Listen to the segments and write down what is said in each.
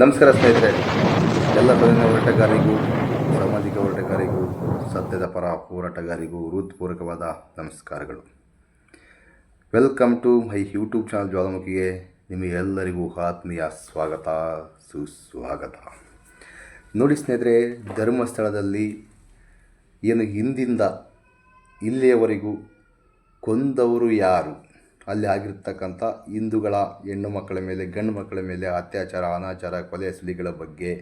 ನಮಸ್ಕಾರ ಸ್ನೇಹಿತರೆ. ಎಲ್ಲ ಬಗೆಯ ಹೋರಾಟಗಾರಿಗೂ, ಸಾಮಾಜಿಕ ಹೋರಾಟಗಾರಿಗೂ, ಸತ್ಯದ ಪರ ಹೋರಾಟಗಾರಿಗೂ ಹೃತ್ಪೂರ್ವಕವಾದ ನಮಸ್ಕಾರಗಳು. Welcome to my YouTube channel ಜ್ವಾಲಾಮುಖಿಗೆ ನಿಮಗೆಲ್ಲರಿಗೂ ಆತ್ಮೀಯ ಸ್ವಾಗತ, ಸುಸ್ವಾಗತ. ನೋಡಿ ಸ್ನೇಹಿತರೆ, ಧರ್ಮಸ್ಥಳದಲ್ಲಿ ಏನು ಹಿಂದಿಂದ ಇಲ್ಲಿಯವರೆಗೂ ಕೊಂದವರು ಯಾರು? ಅಲ್ಲಿ ಆಗಿರ್ತಕ್ಕಂಥ ಹಿಂದೂಗಳ ಹೆಣ್ಣು ಮಕ್ಕಳ ಮೇಲೆ ಗಂಡು ಮಕ್ಕಳ ಮೇಲೆ ಅತ್ಯಾಚಾರ ಅನಾಚಾರ ಕೊಲೆ ಸುಲಿಗಳ ಬಗ್ಗೆ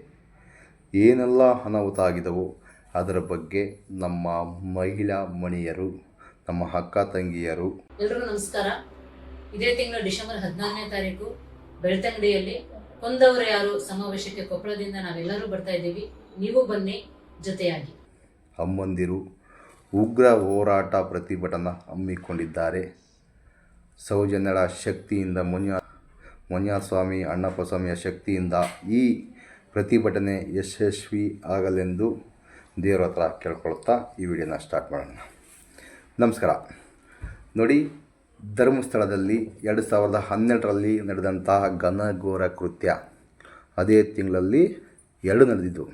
ಏನೆಲ್ಲ ಅನಾಹುತ ಆಗಿದವೋ ಅದರ ಬಗ್ಗೆ ನಮ್ಮ ಮಹಿಳಾ ಮಣಿಯರು ನಮ್ಮ ಅಕ್ಕ ತಂಗಿಯರು ಎಲ್ರಿಗೂ ನಮಸ್ಕಾರ. ಇದೇ ತಿಂಗಳ ಡಿಸೆಂಬರ್ ಹದಿನಾರನೇ ತಾರೀಕು ಬೆಳ್ತಂಗಡಿಯಲ್ಲಿ ಕೊಂದವರು ಯಾರು ಸಮಾವೇಶಕ್ಕೆ ಕೊಪ್ಪಳದಿಂದ ನಾವೆಲ್ಲರೂ ಬರ್ತಾ ಇದ್ದೀವಿ. ನೀವು ಬನ್ನಿ ಜೊತೆಯಾಗಿ. ಅಮ್ಮಂದಿರು ಉಗ್ರ ಹೋರಾಟ ಪ್ರತಿಭಟನಾ ಹಮ್ಮಿಕೊಂಡಿದ್ದಾರೆ. ಸೌಜನ್ಯಳ ಶಕ್ತಿಯಿಂದ ಮುನ್ಯ ಸ್ವಾಮಿ ಅಣ್ಣಪ್ಪ ಸ್ವಾಮಿಯ ಶಕ್ತಿಯಿಂದ ಈ ಪ್ರತಿಭಟನೆ ಯಶಸ್ವಿ ಆಗಲೆಂದು ದೇವರ ಹತ್ರ ಕೇಳ್ಕೊಳ್ತಾ ಈ ವಿಡಿಯೋನ ಸ್ಟಾರ್ಟ್ ಮಾಡೋಣ. ನಮಸ್ಕಾರ. ನೋಡಿ, ಧರ್ಮಸ್ಥಳದಲ್ಲಿ ಎರಡು ಸಾವಿರದ ಹನ್ನೆರಡರಲ್ಲಿ ನಡೆದಂತಹ ಘನಘೋರ ಕೃತ್ಯ ಅದೇ ತಿಂಗಳಲ್ಲಿ ಎರಡು ನಡೆದಿದ್ದು.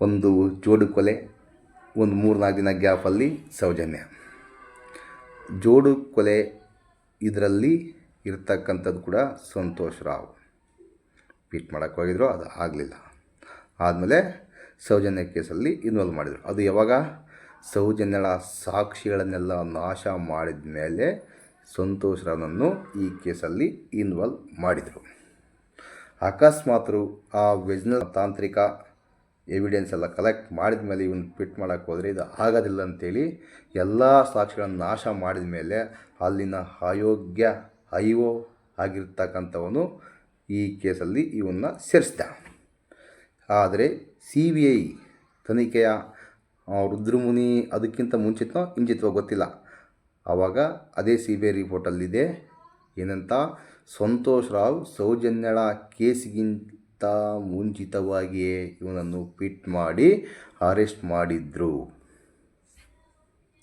ಒಂದು ಜೋಡು ಕೊಲೆ ಒಂದು ಮೂರು ನಾಲ್ಕು ದಿನ ಗ್ಯಾಪಲ್ಲಿ ಸೌಜನ್ಯ. ಜೋಡು ಕೊಲೆ ಇದರಲ್ಲಿ ಇರ್ತಕ್ಕಂಥದ್ದು ಕೂಡ ಸಂತೋಷ್ ರಾವ್. ಪೀಟ್ ಮಾಡೋಕ್ಕೆ ಹೋಗಿದ್ರು, ಅದು ಆಗಲಿಲ್ಲ. ಆದಮೇಲೆ ಸೌಜನ್ಯ ಕೇಸಲ್ಲಿ ಇನ್ವಾಲ್ವ್ ಮಾಡಿದರು. ಅದು ಯಾವಾಗ? ಸೌಜನ್ಯಳ ಸಾಕ್ಷಿಗಳನ್ನೆಲ್ಲ ನಾಶ ಮಾಡಿದ ಮೇಲೆ ಸಂತೋಷ್ ರಾವ್ನನ್ನು ಈ ಕೇಸಲ್ಲಿ ಇನ್ವಾಲ್ವ್ ಮಾಡಿದರು. ಅಕಸ್ಮಾತ್ರು ಆ ವ್ಯಜ್ನ ತಾಂತ್ರಿಕ ಎವಿಡೆನ್ಸ್ ಎಲ್ಲ ಕಲೆಕ್ಟ್ ಮಾಡಿದ ಮೇಲೆ ಇವನು ಫಿಟ್ ಮಾಡೋಕ್ಕೆ ಹೋದರೆ ಇದು ಆಗೋದಿಲ್ಲ ಅಂತೇಳಿ ಎಲ್ಲ ಸಾಕ್ಷಿಗಳನ್ನು ನಾಶ ಮಾಡಿದ ಮೇಲೆ ಅಲ್ಲಿನ ಅಯೋಗ್ಯ ಓ ಆಗಿರ್ತಕ್ಕಂಥವನು ಈ ಕೇಸಲ್ಲಿ ಇವನ್ನ ಸೇರಿಸ್ದ. ಆದರೆ ಸಿ ಬಿ ಐ ತನಿಖೆಯ ರುದ್ರಮುನಿ ಅದಕ್ಕಿಂತ ಮುಂಚಿತನೋ ಇಂಚಿತವೋ ಗೊತ್ತಿಲ್ಲ. ಆವಾಗ ಅದೇ ಸಿ ಬಿ ಐ ರಿಪೋರ್ಟಲ್ಲಿದೆ ಏನಂತ? ಸಂತೋಷ್ ರಾವ್ ಸೌಜನ್ಯಳ ಕೇಸಿಗಿಂತ ಮುಂಚಿತವಾಗಿಯೇ ಇವನನ್ನು ಪಿಟ್ ಮಾಡಿ ಅರೆಸ್ಟ್ ಮಾಡಿದ್ರು.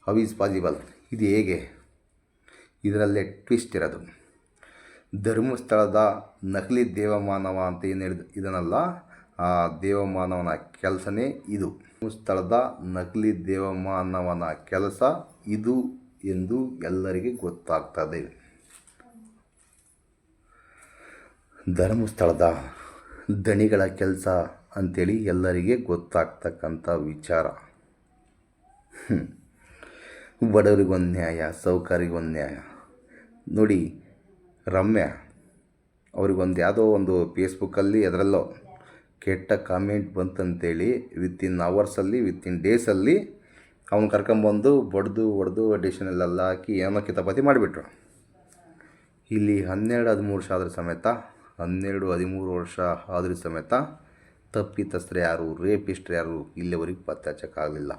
ಹೌ ಈಸ್ ಪಾಸಿಬಲ್ ಇದು ಹೇಗೆ? ಇದರಲ್ಲೇ ಟ್ವಿಸ್ಟ್ ಇರೋದು. ಧರ್ಮಸ್ಥಳದ ನಕಲಿ ದೇವಮಾನವ ಅಂತ ಏನು ಹೇಳಿದ ಇದನ್ನಲ್ಲ, ಆ ದೇವಮಾನವನ ಕೆಲಸನೇ ಇದು. ಧರ್ಮಸ್ಥಳದ ನಕಲಿ ದೇವಮಾನವನ ಕೆಲಸ ಇದು ಎಂದು ಎಲ್ಲರಿಗೆ ಗೊತ್ತಾಗ್ತದೆ. ಧರ್ಮಸ್ಥಳದ ದಣಿಗಳ ಕೆಲಸ ಅಂಥೇಳಿ ಎಲ್ಲರಿಗೆ ಗೊತ್ತಾಗ್ತಕ್ಕಂಥ ವಿಚಾರ. ಬಡವರಿಗೊಂದು ನ್ಯಾಯ, ಸೌಕರ್ಯಗೊಂದು ನ್ಯಾಯ. ನೋಡಿ, ರಮ್ಯ, ಅವ್ರಿಗೊಂದು ಯಾವುದೋ ಒಂದು ಫೇಸ್ಬುಕ್ಕಲ್ಲಿ ಅದರಲ್ಲೋ ಕೆಟ್ಟ ಕಾಮೆಂಟ್ ಬಂತಂತೇಳಿ ವಿತಿನ್ ಅವರ್ಸಲ್ಲಿ ವಿತಿನ್ ಡೇಸಲ್ಲಿ ಅವ್ನು ಕರ್ಕೊಂಬಂದು ಬಡ್ದು ಹೊಡೆದು ಡಿಷನಲ್ಲೆಲ್ಲ ಹಾಕಿ ಏನೋ ಕಿತಾಪತಿ ಮಾಡಿಬಿಟ್ರು. ಇಲ್ಲಿ ಹನ್ನೆರಡು, ಹದಿಮೂರು ಸಾವಿರ ಸಮೇತ ಹನ್ನೆರಡು, ಹದಿಮೂರು ವರ್ಷ ಆದರೂ ಸಮೇತ ತಪ್ಪಿತಸ್ಥರು ಯಾರು, ರೇಪಿಸ್ಟ್ರು ಯಾರು ಇಲ್ಲಿವರೆಗೆ ಪತ್ತೆ ಹಚ್ಚಕ್ಕಾಗಲಿಲ್ಲ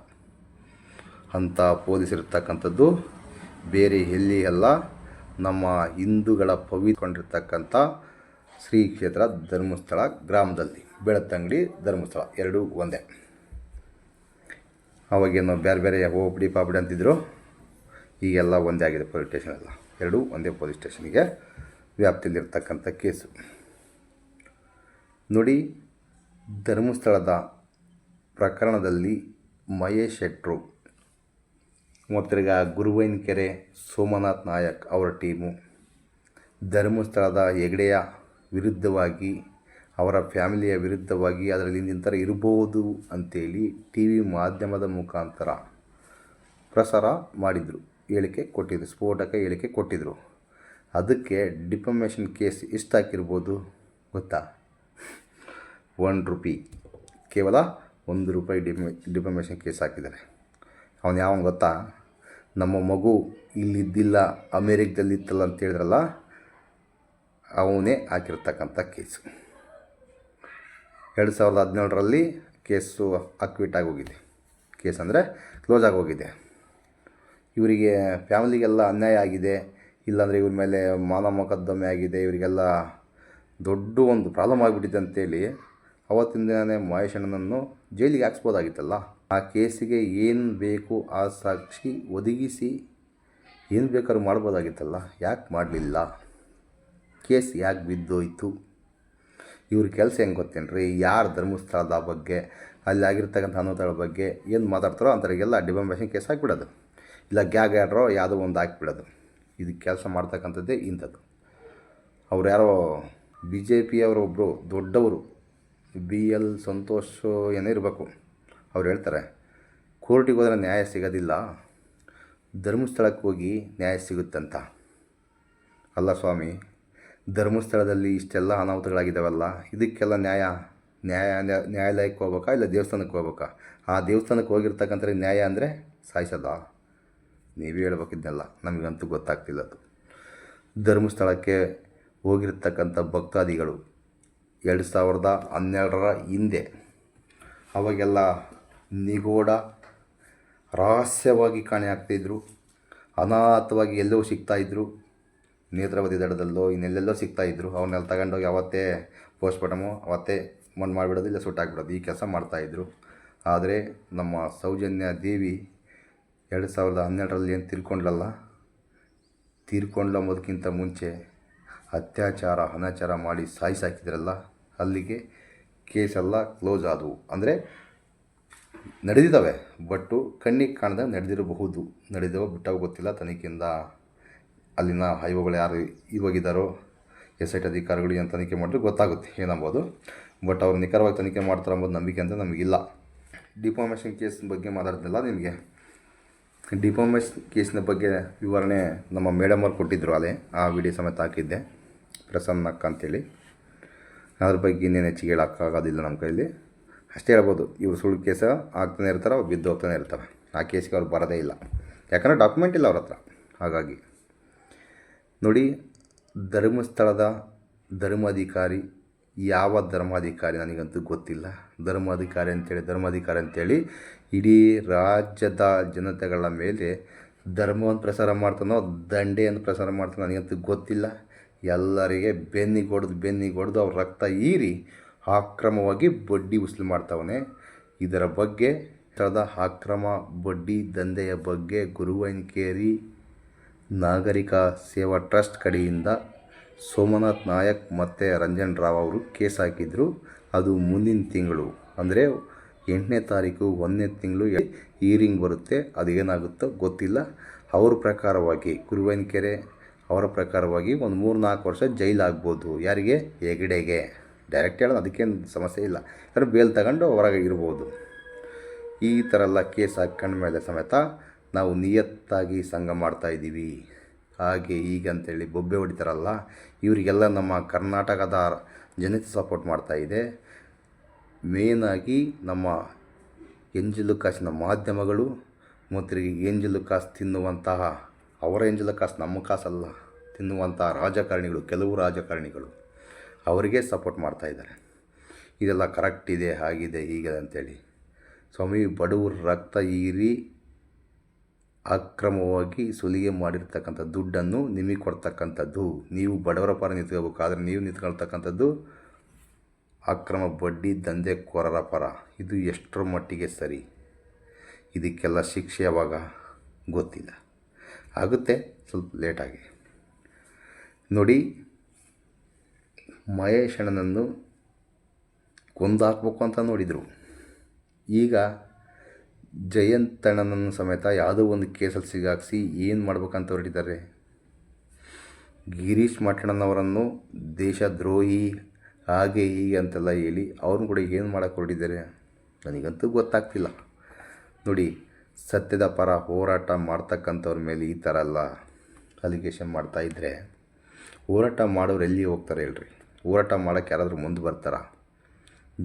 ಅಂತ ಪೊಲೀಸರಿರ್ತಕ್ಕಂಥದ್ದು ಬೇರೆ ಎಲ್ಲಿ ಅಲ್ಲ, ನಮ್ಮ ಹಿಂದೂಗಳ ಪವಿತ್ರಕೊಂಡಿರ್ತಕ್ಕಂಥ ಶ್ರೀ ಕ್ಷೇತ್ರ ಧರ್ಮಸ್ಥಳ ಗ್ರಾಮದಲ್ಲಿ. ಬೆಳತಂಗಡಿ ಧರ್ಮಸ್ಥಳ, ಎರಡೂ ಒಂದೇ. ಅವಾಗೇನು ಬೇರೆ ಬೇರೆ ಹೋಬಡಿ ಪಾಪಡಿ ಅಂತಿದ್ರು, ಈಗೆಲ್ಲ ಒಂದೇ ಆಗಿದೆ ಪೊಲೀಸ್ ಸ್ಟೇಷನ್ ಎಲ್ಲ. ಎರಡೂ ಒಂದೇ ಪೊಲೀಸ್ ಸ್ಟೇಷನ್ಗೆ. ವ್ಯಾಪ್ತಿಯಲ್ಲಿರ್ತಕ್ಕಂಥ ಕೇಸು. ನುಡಿ, ಧರ್ಮಸ್ಥಳದ ಪ್ರಕರಣದಲ್ಲಿ ಮಹೇಶ್ ಶೆಟ್ರು ಮತ್ತು ತಿರ್ಗಾ ಗುರುವೈನಕೆರೆ ಸೋಮನಾಥ್ ನಾಯಕ್ ಅವರ ಟೀಮು, ಧರ್ಮಸ್ಥಳದ ಹೆಗಡೆಯ ವಿರುದ್ಧವಾಗಿ, ಅವರ ಫ್ಯಾಮಿಲಿಯ ವಿರುದ್ಧವಾಗಿ ಅದರಲ್ಲಿ ನಿಂತರ ಇರಬಹುದು ಅಂತೇಳಿ ಟಿ ವಿ ಮಾಧ್ಯಮದ ಮುಖಾಂತರ ಪ್ರಸಾರ ಮಾಡಿದರು. ಹೇಳಿಕೆ ಕೊಟ್ಟಿದ್ದರು ಸ್ಫೋಟಕ ಹೇಳಿಕೆ ಕೊಟ್ಟಿದ್ದರು ಅದಕ್ಕೆ ಡಿಪಮೇಷನ್ ಕೇಸ್ ಎಷ್ಟು ಹಾಕಿರ್ಬೋದು ಗೊತ್ತಾ? One rupee. ಕೇವಲ ಒಂದು ರೂಪಾಯಿ ಡಿಫಮೆ ಡಿಪಮೇಷನ್ ಕೇಸ್ ಹಾಕಿದ್ದಾರೆ. ಅವನು ಯಾವ ಗೊತ್ತಾ? ನಮ್ಮ ಮಗು ಇಲ್ಲಿದ್ದಿಲ್ಲ, ಅಮೇರಿಕದಲ್ಲಿತ್ತಲ್ಲ ಅಂತ ಹೇಳಿದ್ರಲ್ಲ, ಅವನೇ ಹಾಕಿರ್ತಕ್ಕಂಥ ಕೇಸು. ಎರಡು ಸಾವಿರದ ಹದಿನೇಳರಲ್ಲಿ ಕೇಸು ಅಕ್ವಿಟ್ ಆಗೋಗಿದೆ. ಕೇಸ್ ಅಂದರೆ ಕ್ಲೋಸ್ ಆಗೋಗಿದೆ. ಇವರಿಗೆ ಫ್ಯಾಮಿಲಿಗೆಲ್ಲ ಅನ್ಯಾಯ ಆಗಿದೆ. ಇಲ್ಲಾಂದರೆ ಇವ್ರ ಮೇಲೆ ಮಾನ ಮೊಕದ್ದಮೆ ಆಗಿದೆ, ಇವರಿಗೆಲ್ಲ ದೊಡ್ಡ ಒಂದು ಪ್ರಾಬ್ಲಮ್ ಆಗಿಬಿಟ್ಟಿದೆ ಅಂತೇಳಿ ಅವತ್ತಿನ ಮಹೇಶ್ ಅಣ್ಣನನ್ನು ಜೈಲಿಗೆ ಹಾಕ್ಸ್ಬೋದಾಗಿತ್ತಲ್ಲ? ಆ ಕೇಸಿಗೆ ಏನು ಬೇಕು ಆ ಸಾಕ್ಷಿ ಒದಗಿಸಿ ಏನು ಬೇಕಾದ್ರೂ ಮಾಡ್ಬೋದಾಗಿತ್ತಲ್ಲ? ಯಾಕೆ ಮಾಡಲಿಲ್ಲ? ಕೇಸ್ ಯಾಕೆ ಬಿದ್ದೋಯ್ತು? ಇವ್ರ ಕೆಲಸ ಹೆಂಗೆ ಗೊತ್ತೇನ್ರಿ? ಯಾರು ಧರ್ಮಸ್ಥಳದ ಬಗ್ಗೆ, ಅಲ್ಲಿ ಆಗಿರ್ತಕ್ಕಂಥ ಅನಾಹುತಗಳ ಬಗ್ಗೆ ಏನು ಮಾತಾಡ್ತಾರೋ ಅಂಥವ್ರಿಗೆಲ್ಲ ಡಿಬಂಬೇಷನ್ ಕೇಸ್ ಹಾಕ್ಬಿಡೋದು. ಇಲ್ಲ ಗ್ಯಾಗ್ ಯಾರೋ ಯಾವುದೋ ಒಂದು ಹಾಕ್ಬಿಡೋದು. ಇದು ಕೆಲಸ ಮಾಡ್ತಕ್ಕಂಥದ್ದೇ ಇಂಥದ್ದು. ಅವ್ರು ಯಾರೋ ಬಿ ಜೆ ಪಿಯವರೊಬ್ಬರು ದೊಡ್ಡವರು, ಬಿ ಎಲ್ ಸಂತೋಷ್ ಏನೇ ಇರಬೇಕು, ಅವ್ರು ಹೇಳ್ತಾರೆ, ಕೋರ್ಟಿಗೆ ಹೋದರೆ ನ್ಯಾಯ ಸಿಗೋದಿಲ್ಲ, ಧರ್ಮಸ್ಥಳಕ್ಕೆ ಹೋಗಿ ನ್ಯಾಯ ಸಿಗುತ್ತಂತ. ಅಲ್ಲ ಸ್ವಾಮಿ, ಧರ್ಮಸ್ಥಳದಲ್ಲಿ ಇಷ್ಟೆಲ್ಲ ಅನಾಹುತಗಳಾಗಿದ್ದಾವಲ್ಲ, ಇದಕ್ಕೆಲ್ಲ ನ್ಯಾಯ ನ್ಯಾಯ ನ್ಯಾ- ನ್ಯಾಯಾಲಯಕ್ಕೆ ಹೋಗ್ಬೇಕಾ ಇಲ್ಲ ದೇವಸ್ಥಾನಕ್ಕೆ ಹೋಗ್ಬೇಕಾ? ಆ ದೇವಸ್ಥಾನಕ್ಕೆ ಹೋಗಿರ್ತಕ್ಕಂಥ ನ್ಯಾಯ ಅಂದರೆ ಸಾಯಿಸೋದಾ? ನೀವೇ ಹೇಳ್ಬೇಕಿದ್ದೆಲ್ಲ ನಮಗಂತೂ ಗೊತ್ತಾಗ್ತಿಲ್ಲ ಅದು. ಧರ್ಮಸ್ಥಳಕ್ಕೆ ಹೋಗಿರ್ತಕ್ಕಂಥ ಭಕ್ತಾದಿಗಳು ಎರಡು ಸಾವಿರದ ಹನ್ನೆರಡರ ಹಿಂದೆ ಅವಾಗೆಲ್ಲ ನಿಗೂಢ ರಹಸ್ಯವಾಗಿ ಕಾಣೆ ಆಗ್ತಿದ್ರು ಅನಾಥವಾಗಿ ಎಲ್ಲೋ ಸಿಗ್ತಾಯಿದ್ರು ನೇತ್ರಾವತಿ ದಡದಲ್ಲೋ ಇನ್ನೆಲ್ಲೆಲ್ಲೋ ಸಿಗ್ತಾಯಿದ್ರು ಅವನ್ನೆಲ್ಲ ತಗೊಂಡೋಗಿ ಅವತ್ತೇ ಪೋಸ್ಟ್ಮಾರ್ಟಮು, ಅವತ್ತೇ ಮಣ್ಣು ಮಾಡಿಬಿಡೋದು, ಇಲ್ಲ ಸುಟ್ಟಾಕ್ಬಿಡೋದು ಈ ಕೆಲಸ ಮಾಡ್ತಾಯಿದ್ರು ಆದರೆ ನಮ್ಮ ಸೌಜನ್ಯ ದೇವಿ ಎರಡು ಸಾವಿರದ ಹನ್ನೆರಡರಲ್ಲಿ ಏನು ತಿರ್ಕೊಂಡ್ಲಲ್ಲ ತೀರ್ಕೊಂಡ್ಲಂಬೋದಕ್ಕಿಂತ ಮುಂಚೆ ಅತ್ಯಾಚಾರ, ಅನಾಚಾರ ಮಾಡಿ ಸಾಯಿಸಾಕಿದ್ರಲ್ಲ, ಅಲ್ಲಿಗೆ ಕೇಸೆಲ್ಲ ಕ್ಲೋಸ್ ಆದವು. ಅಂದರೆ ನಡೆದಿದ್ದಾವೆ, ಬಟ್ಟು ಕಣ್ಣಿಗೆ ಕಾಣದ ನಡೆದಿರಬಹುದು. ನಡೆದವ ಬಿಟ್ಟಾಗ ಗೊತ್ತಿಲ್ಲ, ತನಿಖೆಯಿಂದ ಅಲ್ಲಿನ ಹೈವೋಗಳು ಯಾರು ಇವಾಗಿದ್ದಾರೋ ಎಸ್ ಐ ಟಿ ಅಧಿಕಾರಿಗಳು ಏನು ತನಿಖೆ ಮಾಡಿದ್ರೆ ಗೊತ್ತಾಗುತ್ತೆ ಏನಂಬೋದು. ಬಟ್ ಅವ್ರು ನಿಖರವಾಗಿ ತನಿಖೆ ಮಾಡ್ತಾರೆ ಅಂಬೋದು ನಂಬಿಕೆ ಅಂತ ನಮಗಿಲ್ಲ. ಡಿಫಾರ್ಮೇಷನ್ ಕೇಸ್ ಬಗ್ಗೆ ಮಾತಾಡ್ತಿಲ್ಲ ನಿಮಗೆ. ಡಿಫಾಮೇಷನ್ ಕೇಸ್ನ ಬಗ್ಗೆ ವಿವರಣೆ ನಮ್ಮ ಮೇಡಮ್ ಅವ್ರು ಕೊಟ್ಟಿದ್ದರು ಅದೇ ಆ ವಿಡಿಯೋ ಸಮೇತ ಹಾಕಿದ್ದೆ. ಪ್ರಸನ್ನ ಅಕ್ಕ ಅಂತೇಳಿ. ಅದ್ರ ಬಗ್ಗೆ ಇನ್ನೇನು ಹೆಚ್ಚಿಗೆ ಹೇಳೋಕ್ಕಾಗೋದಿಲ್ಲ ನಮ್ಮ ಕೈಯಲ್ಲಿ. ಅಷ್ಟೇ ಹೇಳ್ಬೋದು, ಇವರು ಸುಳ್ಳು ಕೇಸ ಆಗ್ತಾನೆ ಇರ್ತಾರೆ, ಅವ್ರು ಬಿದ್ದು ಹೋಗ್ತಾನೆ ಇರ್ತಾರೆ. ಆ ಕೇಸಿಗೆ ಅವ್ರು ಬರೋದೇ ಇಲ್ಲ. ಯಾಕಂದರೆ ಡಾಕ್ಯುಮೆಂಟ್ ಇಲ್ಲ ಅವ್ರ ಹತ್ರ ಹಾಗಾಗಿ. ನೋಡಿ, ಧರ್ಮಸ್ಥಳದ ಧರ್ಮಾಧಿಕಾರಿ ಯಾವ ಧರ್ಮಾಧಿಕಾರಿ ನನಗಂತೂ ಗೊತ್ತಿಲ್ಲ. ಧರ್ಮಾಧಿಕಾರಿ ಅಂತೇಳಿ ಧರ್ಮಾಧಿಕಾರಿ ಅಂತೇಳಿ ಇಡೀ ರಾಜ್ಯದ ಜನತೆಗಳ ಮೇಲೆ ಧರ್ಮವನ್ನು ಪ್ರಸಾರ ಮಾಡ್ತಾನೋ, ದಂಡೆಯನ್ನು ಪ್ರಸಾರ ಮಾಡ್ತಾನೋ ನನಗಂತೂ ಗೊತ್ತಿಲ್ಲ. ಎಲ್ಲರಿಗೆ ಬೆನ್ನಿಗೆ ಹೊಡೆದು ಬೆನ್ನಿಗೆ ಹೊಡೆದು ಅವ್ರ ರಕ್ತ ಹೀರಿ ಆಕ್ರಮವಾಗಿ ಬಡ್ಡಿ ವಸೂಲು ಮಾಡ್ತಾವನೆ. ಇದರ ಬಗ್ಗೆ ಸ್ಥಳದ ಅಕ್ರಮ ಬಡ್ಡಿ ದಂಧೆಯ ಬಗ್ಗೆ ಗುರುವೈನ್ಕೇರಿ ನಾಗರಿಕ ಸೇವಾ ಟ್ರಸ್ಟ್ ಕಡೆಯಿಂದ ಸೋಮನಾಥ್ ನಾಯಕ್ ಮತ್ತು ರಂಜನ್ ರಾವ್ ಅವರು ಕೇಸ್ ಹಾಕಿದ್ರು. ಅದು ಮುಂದಿನ ತಿಂಗಳು. ಅಂದರೆ ಎಂಟನೇ ತಾರೀಕು ಒಂದನೇ ತಿಂಗಳು ಈರಿಂಗ್ ಬರುತ್ತೆ. ಅದು ಏನಾಗುತ್ತೋ ಗೊತ್ತಿಲ್ಲ. ಅವ್ರ ಪ್ರಕಾರವಾಗಿ ಗುರುವೈನ್ಕೆರೆ ಅವರ ಪ್ರಕಾರವಾಗಿ ಒಂದು ಮೂರು ನಾಲ್ಕು ವರ್ಷ ಜೈಲಾಗ್ಬೋದು ಯಾರಿಗೆ? ಹೆಗಡೆಗೆ. ಡೈರೆಕ್ಟ್ ಹೇಳೋದು ಅದಕ್ಕೇನು ಸಮಸ್ಯೆ ಇಲ್ಲ. ಯಾರು ಬೇಲ್ ತಗೊಂಡು ಹೊರಗೆ ಇರ್ಬೋದು. ಈ ಥರ ಎಲ್ಲ ಕೇಸ್ ಹಾಕ್ಕೊಂಡ ಮೇಲೆ ಸಮೇತ ನಾವು ನಿಯತ್ತಾಗಿ ಸಂಘ ಮಾಡ್ತಾಯಿದ್ದೀವಿ ಹಾಗೆ ಈಗ ಅಂತೇಳಿ ಬೊಬ್ಬೆ ಹೊಡಿತಾರಲ್ಲ, ಇವರಿಗೆಲ್ಲ ನಮ್ಮ ಕರ್ನಾಟಕದ ಜನತೆ ಸಪೋರ್ಟ್ ಮಾಡ್ತಾಯಿದೆ ಮೇನಾಗಿ ನಮ್ಮ ಎಂಜಲು ಕಾಸಿನ ಮಾಧ್ಯಮಗಳು ಮತ್ತು ಎಂಜಲು ಕಾಸು ತಿನ್ನುವಂತಹ, ಅವರ ಎಂಜಲು ಕಾಸು ನಮ್ಮ ಕಾಸಲ್ಲ, ತಿನ್ನುವಂತಹ ರಾಜಕಾರಣಿಗಳು, ಕೆಲವು ರಾಜಕಾರಣಿಗಳು ಅವರಿಗೆ ಸಪೋರ್ಟ್ ಮಾಡ್ತಾಯಿದ್ದಾರೆ ಇದೆಲ್ಲ ಕರೆಕ್ಟ್ ಇದೆ, ಹಾಗಿದೆ ಹೀಗೆ ಅಂತೇಳಿ. ಸ್ವಾಮಿ, ಬಡವರ ರಕ್ತ ಹೀರಿ ಅಕ್ರಮವಾಗಿ ಸುಲಿಗೆ ಮಾಡಿರ್ತಕ್ಕಂಥ ದುಡ್ಡನ್ನು ನಿಮಗೆ ಕೊಡ್ತಕ್ಕಂಥದ್ದು. ನೀವು ಬಡವರ ಪರ ನಿಂತ್ಕೋಬೇಕು ಆದರೆ ನೀವು ನಿಂತ್ಕೊಳ್ತಕ್ಕಂಥದ್ದು ಅಕ್ರಮ ಬಡ್ಡಿ ದಂಧೆಕೋರರ ಪರ. ಇದು ಎಷ್ಟರ ಮಟ್ಟಿಗೆ ಸರಿ? ಇದಕ್ಕೆಲ್ಲ ಶಿಕ್ಷೆ ಯಾವಾಗ? ಗೊತ್ತಿಲ್ಲ. ಆಗುತ್ತೆ, ಸ್ವಲ್ಪ ಲೇಟಾಗಿ ನೋಡಿ, ಮಹೇಶ್ ಅಣ್ಣನನ್ನು ಕೊಂದಾಕ್ಬೇಕು ಅಂತ ನೋಡಿದರು. ಈಗ ಜಯಂತಣ್ಣನನ್ನು ಸಮೇತ ಯಾವುದೋ ಒಂದು ಕೇಸಲ್ಲಿ ಸಿಗಾಕ್ಸಿ ಏನು ಮಾಡ್ಬೇಕಂತ ಹೊರಟಿದ್ದಾರೆ. ಗಿರೀಶ್ ಮಠಣ್ಣನವರನ್ನು ದೇಶದ್ರೋಹಿ ಹಾಗೆ ಹೀಗೆ ಅಂತೆಲ್ಲ ಹೇಳಿ ಅವ್ರನ್ನ ಕೂಡ ಏನು ಮಾಡೋಕೆ ಹೊರಟಿದ್ದಾರೆ? ನನಗಂತೂ ಗೊತ್ತಾಗ್ತಿಲ್ಲ. ನೋಡಿ, ಸತ್ಯದ ಪರ ಹೋರಾಟ ಮಾಡ್ತಕ್ಕಂಥವ್ರ ಮೇಲೆ ಈ ಥರ ಎಲ್ಲ ಅಲಿಗೇಷನ್ ಮಾಡ್ತಾಯಿದ್ರೆ ಹೋರಾಟ ಮಾಡೋರು ಎಲ್ಲಿ ಹೋಗ್ತಾರೆ ಹೇಳ್ರಿ? ಹೋರಾಟ ಮಾಡೋಕ್ಕೆ ಯಾರಾದರೂ ಮುಂದೆ ಬರ್ತಾರಾ?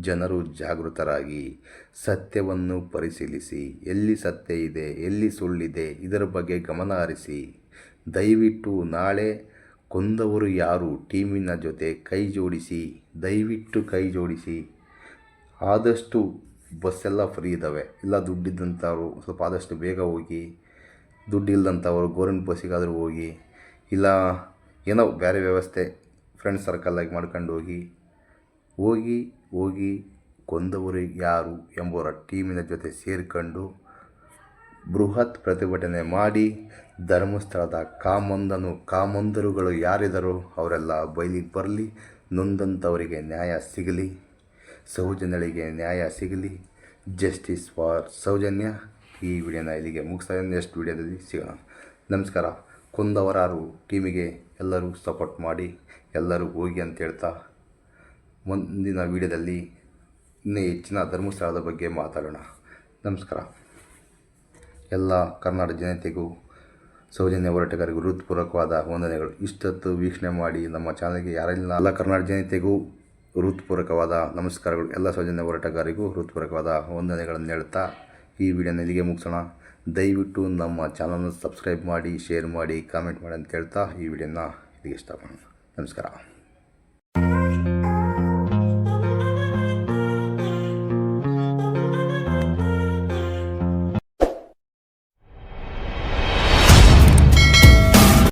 ಜನರು ಜಾಗೃತರಾಗಿ ಸತ್ಯವನ್ನು ಪರಿಶೀಲಿಸಿ, ಎಲ್ಲಿ ಸತ್ಯ ಇದೆ, ಎಲ್ಲಿ ಸುಳ್ಳಿದೆ, ಇದರ ಬಗ್ಗೆ ಗಮನ ಹರಿಸಿ, ದಯವಿಟ್ಟು ನಾಳೆ ಕೊಂದವರು ಯಾರು? ಟೀಮಿನ ಜೊತೆ ಕೈ ಜೋಡಿಸಿ, ದಯವಿಟ್ಟು ಕೈ ಜೋಡಿಸಿ. ಆದಷ್ಟು ಬಸ್ಸೆಲ್ಲ ಫ್ರೀ ಇದ್ದಾವೆ ಇಲ್ಲ ದುಡ್ಡಿದ್ದಂಥವ್ರು, ಸ್ವಲ್ಪ ಆದಷ್ಟು ಬೇಗ ಹೋಗಿ ದುಡ್ಡಿಲ್ಲದಂಥವ್ರು ಗೋರ್ಮೆಂಟ್ ಬಸ್ಸಿಗಾದರೂ ಹೋಗಿ, ಇಲ್ಲ ಏನೋ ಬೇರೆ ವ್ಯವಸ್ಥೆ ಫ್ರೆಂಡ್ ಸರ್ಕಲ್ಲಾಗಿ ಮಾಡ್ಕೊಂಡು ಹೋಗಿ ಹೋಗಿ ಹೋಗಿ ಕೊಂದವರು ಯಾರು ಎಂಬುವರ ಟೀಮಿನ ಜೊತೆ ಸೇರಿಕೊಂಡು ಬೃಹತ್ ಪ್ರತಿಭಟನೆ ಮಾಡಿ ಧರ್ಮಸ್ಥಳದ ಕಾಮಂದನು ಕಾಮಂದರುಗಳು ಯಾರಿದ್ದಾರೋ ಅವರೆಲ್ಲ ಬಯಲಿಗೆ ಬರಲಿ ನೊಂದಂಥವರಿಗೆ ನ್ಯಾಯ ಸಿಗಲಿ ಸೌಜನ್ಯಗಳಿಗೆ ನ್ಯಾಯ ಸಿಗಲಿ. ಜಸ್ಟಿಸ್ ಫಾರ್ ಸೌಜನ್ಯ ಈ ವಿಡಿಯೋನ ಇಲ್ಲಿಗೆ ಮುಗಿಸ್ತಾ ನೆಕ್ಸ್ಟ್ ವಿಡಿಯೋದಲ್ಲಿ ಸಿಗೋಣ. ನಮಸ್ಕಾರ. ಕುಂದವರಾರು ಟೀಮಿಗೆ ಎಲ್ಲರೂ ಸಪೋರ್ಟ್ ಮಾಡಿ, ಎಲ್ಲರೂ ಹೋಗಿ ಅಂತ ಹೇಳ್ತಾ ಮುಂದಿನ ವಿಡಿಯೋದಲ್ಲಿ ಇನ್ನೂ ಹೆಚ್ಚಿನ ಧರ್ಮಸ್ಥಳದ ಬಗ್ಗೆ ಮಾತಾಡೋಣ. ನಮಸ್ಕಾರ. ಎಲ್ಲ ಕರ್ನಾಟಕ ಜನತೆಗೂ ಸೌಜನ್ಯ ಹೋರಾಟಗಾರರಿಗೂ ಹೃತ್ಪೂರ್ವಕವಾದ ವಂದನೆಗಳು. ಇಷ್ಟೊತ್ತು ವೀಕ್ಷಣೆ ಮಾಡಿ ನಮ್ಮ ಚಾನಲ್ಗೆ ಯಾರಿಲ್ಲ, ಎಲ್ಲ ಕರ್ನಾಟಕ ಜನತೆಗೂ ಹೃತ್ಪೂರ್ವಕವಾದ ನಮಸ್ಕಾರಗಳು. ಎಲ್ಲ ಸೌಜನ್ಯ ಹೋರಾಟಗಾರಿಗೂ ಹೃತ್ಪೂರ್ವಕವಾದ ವಂದನೆಗಳನ್ನು ಹೇಳ್ತಾ ಈ ವಿಡಿಯೋನ ಇಲ್ಲಿಗೆ ಮುಗಿಸೋಣ. ದಯವಿಟ್ಟು ನಮ್ಮ ಚಾನಲ್ನ ಸಬ್ಸ್ಕ್ರೈಬ್ ಮಾಡಿ, ಶೇರ್ ಮಾಡಿ, ಕಾಮೆಂಟ್ ಮಾಡಿ ಅಂತ ಹೇಳ್ತಾ ಈ ವಿಡಿಯೋನ ಇಲ್ಲಿಗೆ ಇಷ್ಟಪಡೋಣ ನಮಸ್ಕಾರ.